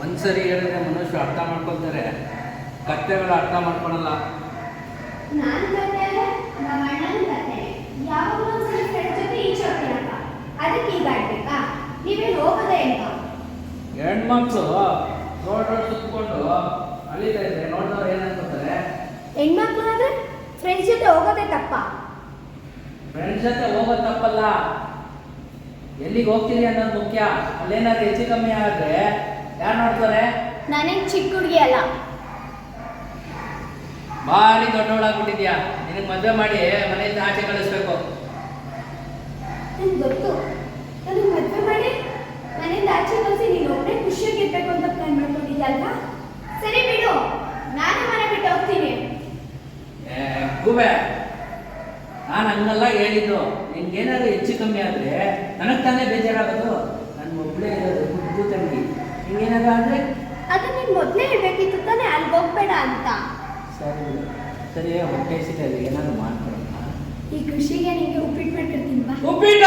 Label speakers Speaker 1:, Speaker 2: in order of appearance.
Speaker 1: ಒಂದ್ಸರಿ ಹೇಳಿದ್ರೆ ಮನುಷ್ಯ ಅರ್ಥ ಮಾಡ್ಕೊಳ್ತಾರೆ. ಕತ್ತೆಗಳು ಅರ್ಥ ಮಾಡ್ಕೊಳಲ್ಲ. ಹೆಣ್ಮಕ್ಳು ರೋಡ್ ರೋಡ್ ಸುತ್ಕೊಂಡು ಅಳಿತಾ ಇದ್ರೆ ನೋಡಿದವ್ರು ಏನಂತಾರೆ
Speaker 2: ಹೆಣ್ಮಕ್ಳು ಅಂದ್ರೆ ಫ್ರೆಂಡ್ಸ್ ಜೊತೆ ಹೋಗೋದೇ ತಪ್ಪ.
Speaker 1: ಫ್ರೆಂಡ್ಸ್ ಜೊತೆ ಹೋಗೋದು ತಪ್ಪಲ್ಲ. ಎಲ್ಲಿಗೆ ಹೋಗ್ತೀನಿ ಅನ್ನೋದು ಮುಖ್ಯ. ಅಲ್ಲೇನಾದ್ರು ಹೆಚ್ಚು ಕಮ್ಮಿ ಆದ್ರೆ
Speaker 2: ಚಿಕ್ಕ ಹುಡುಗಿ ಅಲ್ಲ.
Speaker 1: ಭಾರಿ ದೊಡ್ಡವಳಾಗ್ಬಿಟ್ಟಿದ್ಯಾ? ನಿನಗೆ ಮದುವೆ ಮಾಡಿ ಮನೆಯಿಂದ ಆಚೆ ಕಳಿಸ್ಬೇಕು.
Speaker 2: ನನ್ಗೆ ಗೊತ್ತು. ನನಗೆ ಮದುವೆ ಮಾಡಿ ಮನೆಯಿಂದ ಆಚೆ ಕಳಿಸಿ ನೀನು ಒಬ್ಬನೇ ಖುಷಿಯಾಗಿರ್ಬೇಕು ಅಂತ ಪ್ಲಾನ್ ಮಾಡ್ಕೊಂಡಿದ್ಯಲ್ವಾ ಸರಿ ಬಿಡು. ನಾನು ಮನೆ ಬಿಟ್ಟು ಹೋಗ್ತೀನಿ.
Speaker 1: ಗೂಬೆ ನಾನು ಹಂಗಲ್ಲ ಹೇಳಿದ್ದು. ನಿನ್ಗೇನಾದ್ರು ಹೆಚ್ಚು ಕಮ್ಮಿ ಆದ್ರೆ ನನಗೆ ತಾನೇ ಬೇಜಾರಾಗೋದು. ನನ್ನ ಒಬ್ಬಳೇ ಇರೋದು ಬುದ್ಧು ತಂಗಿ. ಹಿಂಗೇನಾದ್ರು ಆದ್ರೆ
Speaker 2: ಅದು ನೀನು ಮೊದಲೇ ಹೇಳ್ಬೇಕಿತ್ತು ತಾನೇ ಅಲ್ಲಿ ಹೋಗ್ಬೇಡ ಅಂತ.
Speaker 1: ಸರಿ ಸರಿ ಹೊಟ್ಟೆ ಹಸಿತದೆ ಏನಾದ್ರು ಮಾಡ್ಕೊಡೋಣ.
Speaker 2: ಈ ಕೃಷಿಗೆ ನಿಮಗೆ ಉಪ್ಪಿಟ್ಟು ಮಾಡ್ಕೊಡ್ತೀನಿ ಬಾ.
Speaker 1: ಉಪ್ಪಿಟ